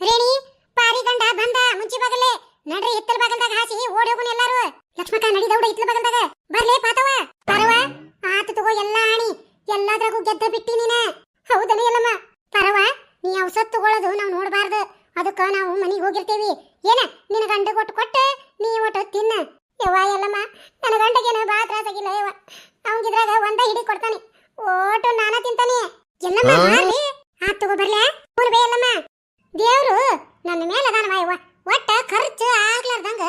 ರೇಣಿ ಪಾರಿ ಗಂಡ ಬಂದ ಮುಂಚಿ ಬಗಲೇ ನಡ್ರಿ ಇತ್ತಲ ಬಗಲ್ದಾಗ ಹಾಸಿ ಓಡಿ ಹೋಗುನ ಎಲ್ಲಾರು. ಲಕ್ಷ್ಮಕ ನಡಿ ದೌಡ ಇತ್ತಲ ಬಗಲ್ದಾಗ. ಬರ್ಲೇ ಪಾತವ. ಪರವ ಆತ ತಗೋ ಎಲ್ಲಾ ಹಾಣಿ. ಎಲ್ಲಾದ್ರಾಗೂ ಗೆದ್ದ ಬಿಟ್ಟಿ ನೀನ. ಹೌದಲ್ಲ ಎಲ್ಲಮ್ಮ ಪರವ ನೀ ಔಷಧ ತಗೊಳ್ಳೋದು ನಾವು ನೋಡಬಾರ್ದು. ಅದಕ್ಕ ನಾವು ಮನೆಗೆ ಹೋಗಿರ್ತೇವಿ. ಏನ ನಿನ್ನ ಗಂಡ ಕೊಟ್ಟು ಕೊಟ್ಟು ನೀ ಒಟ್ಟು ತಿನ್ನ. ಯವ್ವ ಎಲ್ಲಮ್ಮ ನನ್ನ ಗಂಡಗೇನ ಬಾ ತ್ರಾಸಾಗಿಲ್ಲ ಯವ್ವ. ಅವಂಗಿದ್ರಾಗ ಒಂದ ಹಿಡಿ ಕೊಡ್ತಾನೆ. ಓಟು ನಾನ ತಿಂತಾನೆ. ಎಲ್ಲಮ್ಮ ಆತ ತಗೋ ಬರ್ಲಾ. ಬೇ ಎಲ್ಲಮ್ಮ ದೇವ್ರು ನನ್ನ ಮೇಲೆ ಅದಾನವ ಯವ್ವ ಒಟ್ಟ ಖರ್ಚು ಆಗ್ಲಾರ್ದಂಗ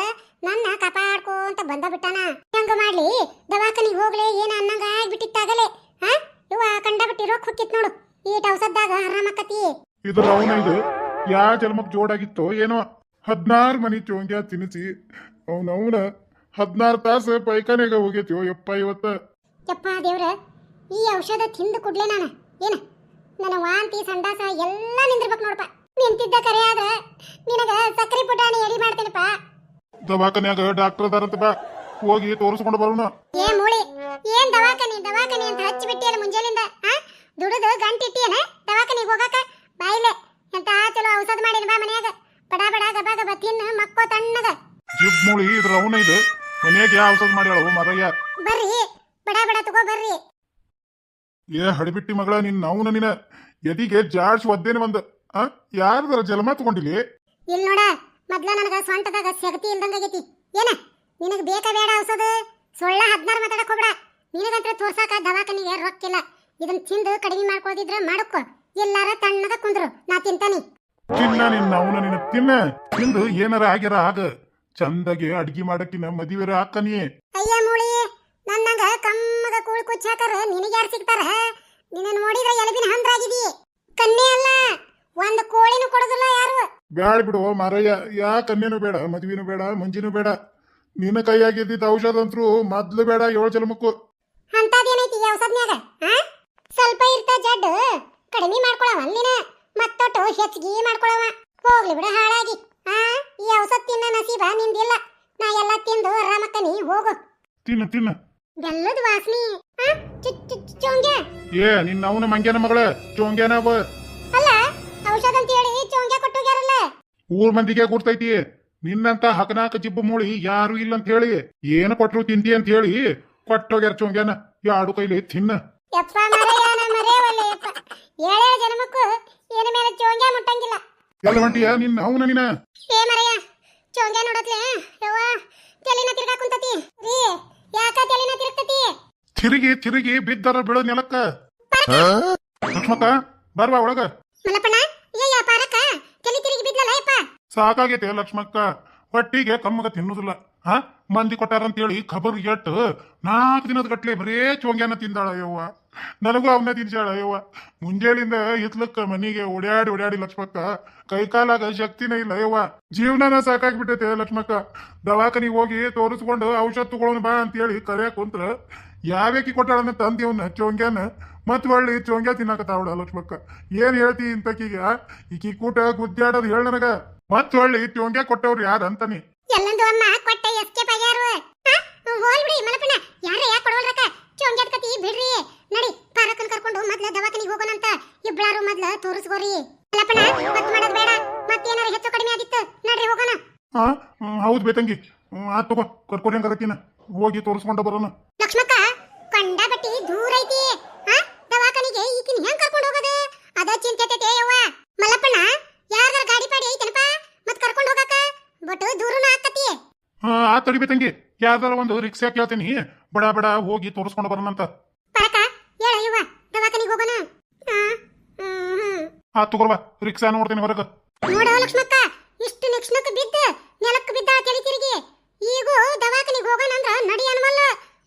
ನನ್ನ ಕಾಪಾಡ್ಕೊಂತ ಬಂದ ಬಿಟ್ಟಾನ. ಹೆಂಗ ಮಾಡ್ಲಿ? ದವಾಖಾನಿಗೆ ಹೋಗ್ಲೆ ಏನ ಅನ್ನಂಗ ಆಗ್ಬಿಟ್ಟಿತ್ತಾಗಲೇ ಹಾ ಇವ ಕಂಡಬಿಟ್ಟಿ ರೋಗ್ ಹೊಕ್ಕಿತ್ ನೋಡು. ಈ ಟೌಸದ್ದಾಗ ಆರಾಮಕ್ಕತಿ ಇದು ರೌನ ಇದು ಯಾ ಜನ್ಮಕ್ ಜೋಡಾಗಿತ್ತೋ ಏನೋ. ಹದ್ನಾರು ಮನಿ ಚೋಂಗ್ಯ ತಿನಿಸಿ ಅವನವನ ಹದ್ನಾರು ತಾಸು ಪೈಖಾನೆಗ ಹೋಗೈತಿ ಯಪ್ಪ ಇವತ್ತ ಯಪ್ಪ ದೇವ್ರ ಈ ಔಷಧ ತಿಂದು ಕುಡ್ಲೆ ನಾನು ಏನ? ನನ್ನ ವಾಂತಿ ಸಂಡಾಸ ಎಲ್ಲ ನಿಂದಿರ್ಬೇಕು ನೋಡಪ್ಪ. ನಿಂತಿದ್ದ ಕರೆ ಆದ್ರ ನಿನಗ ಸಕ್ಕರೆ ಪುಟಾಣಿ ಎಡಿ ಮಾಡ್ತೇನಪ್ಪ. ದವಾಖಾನ್ಯಾಗ ಡಾಕ್ಟರ್ ಅದಾರಂತ ಬಾ. ಹೋಗಿ ತೋರಿಸ್ಕೊಂಡು ಬರೋಣ. ಏ ಮೂಳಿ ಏನ್ ದವಾಖಾನಿ ದವಾಖಾನಿ ಅಂತ ಹಚ್ಚಿ ಬಿಟ್ಟಿಯಲ್ಲ ಮುಂಜಾನಿಂದ ಆ? ದುಡಿದು ಗಂಟಿಟ್ಟಿಯನ ದವಾಖಾನಿಗೆ ಹೋಗಾಕ? ಬಾಯಿಲೆ ಎಂತ ಚಲೋ ಔಷಧ ಮಾಡಿನ ಬಾ ಮನ್ಯಾಗ. ಬಡ ಬಡ ಗಬ ಗಬ ತಿನ್ನ ಮಕ್ಕೋ ತಣ್ಣಗ. ಜಿಬ್ ಮೂಳಿ ಇದು ರೌನ ಇದು. ಮನ್ಯಾಗ ಯಾ ಔಷಧ ಮಾಡ್ಯಾಳ ಮರಯ್ಯ? ಬರ್ರಿ ಬಡ ಬಡ ತಗೋ ಬರ್ರಿ. ಏ ಹಡಿಬಿಟ್ಟಿ ಮಗಳ ನಿನ್ನ ನೌನ ನಿನ ಎದಿಗೆ ಜಾಡ್ಸ್ ಒದ್ದೇನೆ ಬಂದ. ಆ? ಯಾರ್ದಾರ ಜಲಮ ತಗೊಂಡಿಲಿ? ಇಲ್ಲಿ ನೋಡ ಮೊದ್ಲ ನನಗ ಸ್ವಂಟದಾಗ ಸೆಗತಿ ಇಲ್ದಂಗಾಗೈತಿ ಏನ? ನಿನಗ ಬೇಕ ಬೇಡ ಔಷಧ ಸೊಳ್ಳ ಹದ್ನಾರ ಮಾತಾಡಕ್ ಹೋಗ್ಬೇಡ. ನಿನಗಂತ್ರ ತೋರ್ಸಾಕ ದವಾಖಾನಿಗೆ ರೊಕ್ಕಿಲ್ಲ ಇದನ್ ತಿಂದು ಕಡಿಮೆ ಮಾಡ್ಕೋದಿದ್ರ ಮಾಡಕ್ಕೋ. ಎಲ್ಲಾರ ತಣ್ಣಗ ಕುಂದ್ರು. ನಾ ತಿಂತಾನಿ. ತಿನ್ನ ನಿನ್ನ ಅವನ ನಿನ ತಿನ್ನ. ತಿಂದು ಏನಾರ ಆಗ್ಯಾರ ಆಗ. ಚಂದಗೆ ಅಡ್ಗಿ ಮಾಡಕ್ಕಿನ ಮದಿವೆರ ಹಾಕನಿ. ಅಯ್ಯ ಮೂಳಿ ನನ್ನಂಗ ಕಮ್ಮಗ ಕೂಳ್ ಕುಚ್ಚಾಕರ ನಿನಗೆ ಯಾರು ಸಿಗ್ತಾರ? ನಿನ್ನ ನೋಡಿದ್ರೆ ಎಲಬಿನ ಹಂದ್ರಾಗಿದಿ. ಕನ್ನೆ ಅಲ್ಲ. ಒಂದ್ ಕೋಳಿನೂ ಕೊಡೋದಿಲ್ಲ ಯಾರು? ಬ್ಯಾಳ್ ಬಿಡು ಮಾರಯ್ಯ. ಯಾ ಕನ್ಯನು ಬೇಡ ಮದ್ವಿನೂ ಬೇಡ ಮುಂಜಿನೂ ಬೇಡ. ನಿನ್ನ ಕೈಯಾಗಿದ್ದಿದ್ದ ಔಷಧ ಅಂತೂ ಮೊದ್ಲು ಬೇಡ ಏಳು ಜನ್ಮಕ್ಕೂ ಅಂತದೇನೈತಿ ಈ ಔಷಧನ್ಯಾಗ ಆ? ಸ್ವಲ್ಪ ಇರ್ತ ಜಡ್ ಕಡಿಮೆ ಮಾಡ್ಕೊಳವ ಅಲ್ಲಿನ ಮತ್ತೊಟ್ಟು ಹೆಚ್ಚಿಗೆ ಮಾಡ್ಕೊಳವ. ಹೋಗ್ಲಿ ಬಿಡ ಹಾಳಾಗಿ. ಆ ಈ ಔಷಧ ತಿನ್ನ ನಸೀಬ ನಿಂದಿಲ್ಲ. ನಾ ಎಲ್ಲ ತಿಂದು ಆರಾಮಕ್ಕನಿ ಹೋಗು. ತಿನ್ನ ತಿನ್ನ. ಬೆಲ್ಲದ ವಾಸನಿ ಚೋಂಗ್ಯ. ಏ ನಿನ್ನ ಅವನ ಮಂಗ್ಯನ ಮಗಳ. ಚೋಂಗ್ಯಾನ ಊರ್ ಮಂದಿಗೆ ಗುರ್ತೈತಿ. ನಿನ್ನಂತ ಹಕನಾಕ ಜಿಬ್ಬು ಮೂಳಿ ಯಾರು ಇಲ್ಲ ಅಂತ ಹೇಳಿ. ಏನು ಕೊಟ್ರು ತಿಂತಿ ಅಂತ ಹೇಳಿ ಕೊಟ್ಟೋಗ್ಯಾರ ಚೋಂಗ್ಯಾನ. ಯಾಡು ಕೈಲಿ ತಿನ್ನ. ಯಪ್ಪ ಮರೆಯ ನಾ ಮರೆಯವಲ್ಲ ಯಪ್ಪ. ಏಳೇ ಜನ್ಮಕ್ಕೂ ಏನ ಮೇಲೆ ಚೋಂಗ್ಯ ಮುಟ್ಟಂಗಿಲ್ಲ. ಎಲ್ಲ ಹೊಂಟಿಯ ನಿನ್ನ ಅವನ ನಿನ್ನ ಏ ಮರೆಯ ಚೋಂಗ್ಯ ನೋಡತ್ಲೆ? ಯವ್ವ ತಲೆನ ತಿರ್ಗಾ ಕುಂತತಿ. ರೀ ಯಾಕ ತಲೆನ ತಿರುಗ್ತತಿ? ತಿರುಗಿ ತಿರುಗಿ ಬಿದ್ದರ ಬೀಳೋ ನೆಲಕ್ಕ. ಲಕ್ಷ್ಮಕ್ಕ ಬರ್ವಾ ಒಳಗ. ಮಲ್ಲಪ್ಪಣ್ಣ ಅಯ್ಯ ಪಾರಕ ತಲೆ ತಿರುಗಿ ಬಿದ್ಲಲ್ಲ ಯಪ್ಪ ಸಾಕಾಗೈತೆ ಲಕ್ಷ್ಮಕ್ಕ. ಹೊಟ್ಟಿಗೆ ಕಮ್ಮಗ ತಿನ್ನುದಿಲ್ಲ. ಹಾ? ಮಂದಿ ಕೊಟ್ಟಾರಂತೇಳಿ ಖಬರ್ ಎಟ್ಟು ನಾಲ್ಕು ದಿನದ ಗಟ್ಲೆ ಬರೇ ಚೋಂಗ್ಯಾನ ತಿಂದಾಳ ಯವ್ವ ನನಗೂ ಅವನ್ನ ತಿನ್ಸಾಳ ಯವ್ವ ಮುಂಜಾನೆಯಿಂದ ಹಿತ್ಲಕ್ಕ ಮನಿಗೆ ಓಡ್ಯಾಡಿ ಓಡ್ಯಾಡಿ ಲಕ್ಷ್ಮಕ್ಕ, ಕೈಕಾಲಾಗ ಶಕ್ತಿನೇ ಇಲ್ಲ ಯವ್ವ. ಜೀವನನ ಸಾಕಾಗ್ಬಿಟ್ಟೈತೆ ಲಕ್ಷ್ಮಕ್ಕ. ದವಾಖಾನಿಗೆ ಹೋಗಿ ತೋರಿಸ್ಕೊಂಡು ಔಷಧ ತಗೊಳ್ಳೋಣ ಬಾ ಅಂತೇಳಿ ಕರೆಯಕ್ ಕುಂತ್ರ ಯಾವ್ಯಾಕಿ ಕೊಟ್ಟಾಳನ್ನ ತಂದಿವನ್ನ ಚೋಂಗ್ಯಾನ? ಮತ್ ಹೊಳ್ಳಿ ಚೋಂಗ್ಯಾ ತಿನ್ನಾಕತ್ತಾವಳ ಲಕ್ಷ್ಮಕ್ಕ. ಏನ್ ಹೇಳ್ತಿ ಇಂತಕೀಗ? ಈಕಿ ಕೂಟ ಗುದ್ದಾಡೋದು ಹೇಳ ನನಗ. ಮತ್ ಹೊಳ್ಳಿ ಚೋಂಗ್ಯಾ ಕೊಟ್ಟವ್ರು ಯಾರ ಅಂತಾನೆ? ಎಲ್ಲಂದು ಅಮ್ಮ ಕೊಟ್ಟ ಎಸ್ಕೇಪ್ ಆಗ್ಯಾರು. ಆ? ಹೋಲ್ ಬಿಡಿ ಮಲ್ಲಪ್ಪಣ್ಣ ಯಾರ ಯಾಕೆ ಕೊಡವಲ್ರಕ್ಕ ಚೋಂಗ್ಯದ ಕತಿ ಬಿಡ್ರಿ. ನಡಿ ಪಾರಕನ್ ಕರ್ಕೊಂಡು ಮೊದ್ಲ ದವಾಖಾನಿಗೆ ಹೋಗೋಣಂತ ಇಬ್ಳಾರು ಮೊದ್ಲ ತೋರಿಸ್ಕೋರಿ ಮಲ್ಲಪ್ಪಣ್ಣ ಮತ್ ಮಾಡೋದ್ ಬೇಡ. ಮತ್ತೇನಾರ ಹೆಚ್ಚು ಕಡಿಮೆ ಆಗಿತ್ತು ನಡ್ರಿ ಹೋಗೋಣ. ಹಾ? ಹೌದು ಬೇತಂಗಿ ತಂಗಿ. ಆತ್ ತಗೋ ಹಂಗಾರಕಿನ ಹೋಗಿ ತೋರಿಸ್ಕೊಂಡ ಬರೋಣ. ಲಕ್ಷ್ಮಕ್ಕ ಕಂಡಬಟ್ಟಿ ದೂರ ಐತಿ ಆ ದವಾಖಾನಿಗೆ ಈಕಿನ ಹೆಂಗ್ ಕರ್ಕೊಂಡು ಹೋಗೋದು ಅದ ಚಿಂತೆ ಐತೆ ಯವ್ವ ಮಲ್ಲಪ್ಪಣ್ಣ ಯಾರ್ದಾರ ಗಾಡಿ ಪಾಡಿ ಐತನಪ್ಪ ಮತ್ ಕರ್ಕೊಂಡು ಹೋಗಾಕ ಬಟ್ ದೂರನ ಆಕತಿ ಹಾ ಆ ತಡಿಬೆ ತಂಗಿ. ಯಾವ್ದಾರ ಒಂದು ರಿಕ್ಷಾ ಕೇಳ್ತೀನಿ. ಬಡ ಬಡ ಹೋಗಿ ತೋರಿಸ್ಕೊಂಡು ಬರೋಣಂತ ಪರಕ ಹೇಳ ಯುವ ದವಾಖಾನಿಗೆ ಹೋಗೋಣ? ಆ, ತಗೋರ್ವಾ ರಿಕ್ಷಾ ನೋಡ್ತೀನಿ ಹೊರಗ. ನೋಡೋ ಲಕ್ಷ್ಮಕ್ಕ ಇಷ್ಟು ಲಕ್ಷ್ಮಕ್ಕ ಬಿದ್ದ ತಲೆ ತಿರುಗಿ ಈಗೂ ದವಾಖಾನಿಗೆ ಹೋಗೋಣ ಅಂದ್ರ ನಡಿ ಅನ್ವಲ್ಲ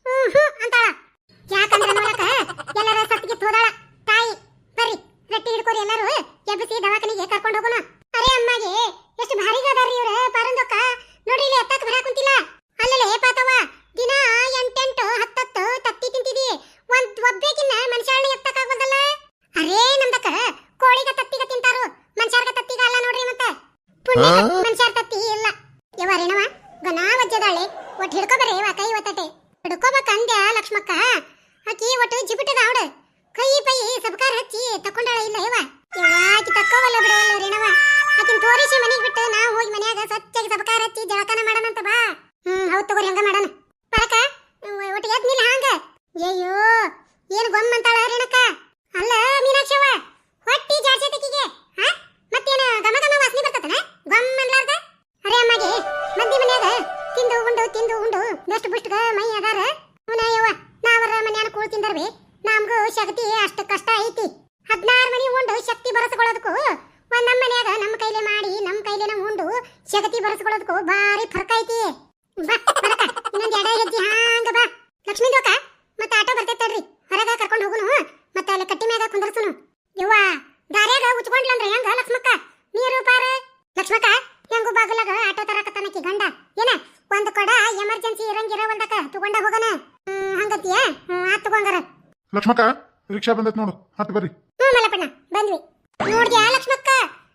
ಹ್ಮ್ ಹ್ಮ್ ಅಂತಾಳ ಯಾಕಂದ್ರ ನೋಡಕ ಎಲ್ಲರ ಸತ್ತಿಗೆ ಹೋದಾಳ ತಾಯಿ ಬರ್ರಿ ರಟ್ಟಿ ಹಿಡ್ಕೋರಿ ಎಲ್ಲರೂ ಎಬ್ಬಿಸಿ ದವಾಖಾನಿಗೆ ಕರ್ಕೊಂಡು ಹೋಗೋಣ ಅರೆ ಅಮ್ಮಗೆ ಎಷ್ಟು ಭಾರಿ ಅದಾರ್ರಿ ಇವ್ರ ಪಾರಂದಕ್ಕ ನೋಡ್ರಿ ಇಲ್ಲಿ ಎತ್ತಕ್ ಬರಾಕ್ ಕುಂತಿಲ್ಲ ಅಲ್ಲಲೇ ಪಾತವ ದಿನ ಎಂಟೆಂಟು ಹತ್ತತ್ತು ತತ್ತಿ ತಿಂತಿದಿ ಒಂದ್ ಒಬ್ಬೇಕಿನ್ನ ಮನುಷ್ಯರನ್ನ ಎತ್ತಕ್ಕಾಗೋದಲ್ಲ ಅರೇ ನಮ್ದಕ್ಕ ಕೋಳಿಗ ತತ್ತಿಗ ತಿಂತಾರು ಮನುಷ್ಯರ್ಗ ತತ್ತಿಗ ಅಲ್ಲ ನೋಡ್ರಿ ಮತ್ತೆ ಪುಣ್ಯ ಮನುಷ್ಯರ ತತ್ತಿ ಇಲ್ಲ ಯವಾರೇನವ ವಜ್ಜದಾಳೆ ಒಟ್ಟು ಹಿಡ್ಕೊಬರೇ ವಾ ಕೈ ಒತ್ತಟೆ ಹಿಡ್ಕೋಬೇಕಂದ್ಯ ಲಕ್ಷ್ಮಕ್ಕ? ಆಕಿ ಒಟ್ಟು ಜಿಬಿಟದ ಅವಡ ಕೈ ಪೈ ಸಬ್ಕಾರ ಹಚ್ಚಿ ತಕೊಂಡಾಳ ಇಲ್ಲ ಯವ ಯಾಕೆ ತಕ್ಕೋವಲ್ಲ ಬಿಡವಲ್ಲ ರೇಣವ ಆಕಿನ ತೋರಿಸಿ ಮನೆಗೆ ಬಿಟ್ಟು ನಾ ಹೋಗಿ ಮನ್ಯಾಗ ಸ್ವಚ್ಛಾಗಿ ಸಬ್ಕಾರ ಹಚ್ಚಿ ಜಳಕನ ಮಾಡೋಣಂತ ಬಾ. ಹ್ಮ್, ಹೌದ್ ತಗೋರಿ, ಹಂಗ ಮಾಡೋಣ. ಅಯ್ಯಯ್ಯೋ, ಏನ್ ಗೊಮ್ಮ ಅಂತಾಳ ರೇಣಕ್ಕ ಅಲ್ಲ ಮೀನಾಕ್ಷವ ಹೊಟ್ಟಿ ಜಾಡ್ಸೈತಿಕಿಗೆ ಹಾ ಮತ್ತೇನು ಗಮ ಗಮ ವಾಸನೆ ಬರ್ತತನ? ಗೊಮ್ಮ ಅನ್ಲಾರ್ದ ಅರೆ ಅಮ್ಮಗೆ ಮಂದಿ ಮನ್ಯಾಗ. ಉಂಡು, ತಿಂದು ಉಂಡು. ದಷ್ಟು ಬುಷ್ಟಗ ಮೈ ಅದಾರ. ಯವ್ವ ನಾವರ ಮನ್ಯಾನ ಕೂಳ್ ತಿಂದರ್ವಿ. ನಮ್ಗೂ ಶಕ್ತಿ ಅಷ್ಟ ಕಷ್ಟ ಐತಿ. ಹದಿನಾರು ಮನಿ ಉಂಡು, ಶಕ್ತಿ ಬರಸ್ಕೊಳ್ಳೋದಕ್ಕೂ ಒಂದ್ ನಮ್ಮ ಮನ್ಯಾಗ ನಮ್ಮ ಕೈಲೇ ಮಾಡಿ ನಮ್ಮ ಕೈಲೇನ ಉಂಡು, ಶಕ್ತಿ ಬರಸ್ಕೊಳ್ಳೋದಕ್ಕೂ ಭಾರಿ ಫರ್ಕ ಐತಿ. ಬಾ, ಬರಕ. ಇನ್ನೊಂದ್ ಎಡ ಹೆಜ್ಜೆ ಹಾಂಗ ಬಾ. ಲಕ್ಷ್ಮೀ ದೋಕ ಮತ್ತೆ ಆಟೋ ಬರ್ತೈತೆ ತಡ್ರಿ. ಹೊರಗ ಕರ್ಕೊಂಡು ಹೋಗುನು, ಮತ್ತೆ ಅಲ್ಲಿ ಕಟ್ಟಿ ಮ್ಯಾಗ ಕುಂದರ್ಸುನು. ಯವ್ವ, ದಾರ್ಯಾಗ ಉಚ್ಕೊಂಡ್ಲಂದ್ರೆ ಹೆಂಗ ಲಕ್ಷ್ಮಕ್ಕ? ನೀರು ಪಾರ. ಲಕ್ಷ್ಮಕ್ಕ, ಹೆಂಗು ಬಾಗಲಾಗ ಆಟೋ ತರಕತ್ತಾನಕಿ ಗಂಡ. ಏನ? ಒಂದ್ ಕೊಡ ಎಮರ್ಜೆನ್ಸಿ ಇರಂಗಿರ ಒಂದಕ ತಗೊಂಡ ಹೋಗೋಣ ಹ್ಮ್, ಆ ತಗೊಂಗಾರ. ಲಕ್ಷ್ಮಕ್ಕ ರಿಕ್ಷಾ ಬಂದೈತ್ ನೋಡು. ಹತ್ತು ಬರ್ರಿ. ಹ್ಞೂ ಮಲ್ಲಪ್ಪಣ್ಣ ಬಂದ್ವಿ. ನೋಡ್ದ್ಯಾ ಲಕ್ಷ್ಮಕ್ಕ?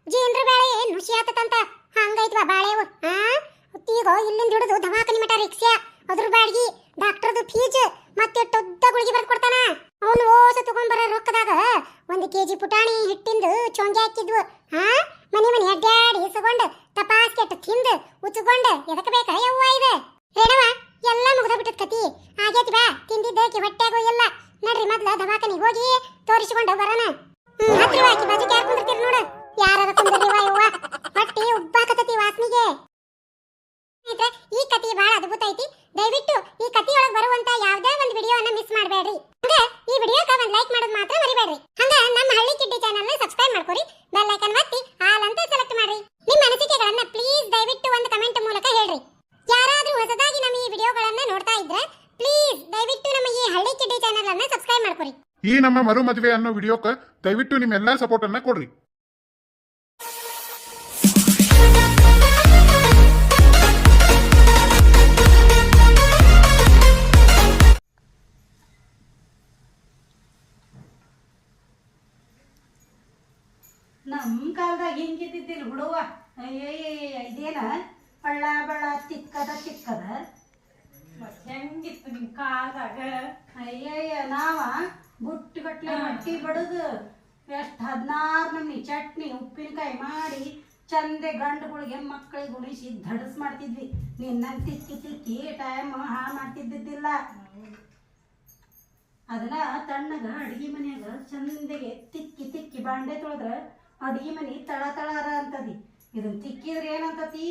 ಜೀನ್ರ ಬೇಳೆ ನುಸಿ ಆತತಂತ ಹಂಗೈತ್ವಾ ಬಾಳೆವು ಹಾ? ಈಗ ಇಲ್ಲಿಂದ ಹಿಡಿದು ದವಾಖಾನಿ ಮಠ ರಿಕ್ಷಾ. ಅದ್ರ ಬಾಡ್ಗಿ ಡಾಕ್ಟರ್ದು ಫೀಸ್ ಮತ್ತೆ ಟೊದ್ದ ಗುಳಿಗೆ ಬರ್ದು ಕೊಡ್ತಾನ. ಅವನು ಓಸ ತಗೊಂಬರ ರೊಕ್ಕದಾಗ. ಒಂದು ಕೆಜಿ ಪುಟಾಣಿ ಹಿಟ್ಟಿಂದು ಚೊಂಗೆ ಹಾಕಿದ್ವು. ಹಾ? ಮನೆ ಮನೆ ಅಡ್ಡಾಡಿ ಇಸ್ಕೊಂಡು ತಪಾಸ್ ಕೆಟ್ಟ ತಿಂದು ಉಚ್ಕೊಂಡು ಎದಕ್ಕೆ ಬೇಕಾ? ಯವ್ವ ಇದೆ ರೇಣವ ಎಲ್ಲ ಮುಗ್ದ ಬಿಟ್ಟದ ಕತಿ ಆಗೈತಿ ಬಾ ತಿಂದಿದ್ದಕ್ಕೆ ಹೊಟ್ಟೆಗೂ ಇಲ್ಲ ನಡ್ರಿ ಮೊದ್ಲ ದವಾಖಾನಿಗೆ ಹೋಗಿ ತೋರಿಸಿಕೊಂಡು ಬರೋಣ ಹ್ಮ್ ಹತ್ರಿ ಆಕಿ ಬಾಜುಕ್ ಯಾರು ಕುಂದಿರ್ತೀರಿ ನೋಡು ಯಾರಾರ ಕುಂದಿರ್ರಿ ವಾ ಯವ್ವ ಹೊಟ್ಟಿ ಉಬ್ಬಾಕತತಿ ವಾಸನಿಗೆ ಸ್ನೇಹಿತರೆ, ಈ ಕತಿ ಬಹಳ ಅದ್ಭುತ ಐತಿ ದಯವಿಟ್ಟು ಈ ಕತಿಯೊಳಗೆ ಬರುವಂತ ಯಾವ್ದೇ ಒಂದು ವಿಡಿಯೋನ ಮಿಸ್ ಮಾಡಬೇಡ್ರಿ ಹಂಗ ಈ ವಿಡಿಯೋಕ ಒಂದ್ ಲೈಕ್ ಮಾಡೋದು ಮಾತ್ರ ಮರಿಬೇಡ್ರಿ ಹಂಗ ನಮ್ಮ ಹಳ್ಳಿ ಕಿಡ್ಡಿ ಚಾನಲ್ನ ಸಬ್ಸ್ಕ್ರೈಬ್ ಮಾಡ್ಕೊರಿ ಬೆಲ್ ಐಕನ್ ಒತ್ತಿ ಆಲ್ ಅಂತ ಸೆಲೆಕ್ಟ್ ಮಾಡ್ರಿ ನಿಮ್ಮ ಅನಿಸಿಕೆಗಳನ್ನ ಪ್ಲೀಸ್ ದಯವಿಟ್ಟು ಒಂದು ಕಮೆಂಟ್ ಮೂಲಕ ಹೇಳ್ರಿ ಯಾರಾದ್ರೂ ಹೊಸದಾಗಿ ನಮ್ಮ ಈ ವಿಡಿಯೋಗಳನ್ನ ನೋಡ್ತಾ ಇದ್ರೆ ಪ್ಲೀಸ್ ದಯವಿಟ್ಟು ನಮ್ಮ ಈ ಹಳ್ಳಿ ಕಿಡ್ಡಿ ಚಾನೆಲ್ ಅನ್ನ ಸಬ್ಸ್ಕ್ರೈಬ್ ಮಾಡ್ಕೊರಿ. ಈ ನಮ್ಮ ಮರು ಮದುವೆ ಅನ್ನೋ ವಿಡಿಯೋಕ್ಕ ದಯವಿಟ್ಟು ನಿಮ್ಮೆಲ್ಲಾ ಸಪೋರ್ಟ್ ಅನ್ನ ಕೊಡ್ರಿ. ನಮ್ ಕಾಲದಾಗ ಹಿಂಗಿದ್ದಿದ್ದಿಲ್ಲ ಬಿಡುವ ಅಯ್ಯಯ್ಯ ಇದೇನ? ಬಳ್ಳ ಬಳ್ಳ ತಿಕ್ಕದ ತಿಕ್ಕದ. ಹೆಂಗಿತ್ತು ನಿಮ್ ಕಾಲದಾಗ ಅಯ್ಯಯ್ಯ ನಾವ ಬುಟ್ಟಿಗಟ್ಲೆ ಮಟ್ಟಿ ಬಡದು ಎಷ್ಟು ಹದಿನಾರು ನಮ್ನಿ ಚಟ್ನಿ ಉಪ್ಪಿನಕಾಯಿ ಮಾಡಿ ಚಂದೆ ಗಂಡುಗಳಿಗೆ ಮಕ್ಕಳಿಗೆ ಉಣಿಸಿ ಧಡಸ್ ಮಾಡ್ತಿದ್ವಿ. ನಿನ್ನಂತ ತಿಕ್ಕಿ ತಿಕ್ಕಿ ಟೈಮ್ ಹಾ ಮಾಡ್ತಿದ್ದಿದ್ದಿಲ್ಲ. ಅದನ್ನ ತಣ್ಣಗ ಅಡಿಗೆ ಮನ್ಯಾಗ ಚಂದಗೆ ತಿಕ್ಕಿ ತಿಕ್ಕಿ ಬಾಂಡೆ ತೊಳೆದ್ರ ಅಡಿಗೆ ಮನೆ ತಳ ತಳಾರ ಅಂತದಿ. ಇದನ್ನ ತಿಕ್ಕಿದ್ರೆ ಏನಂತತಿ?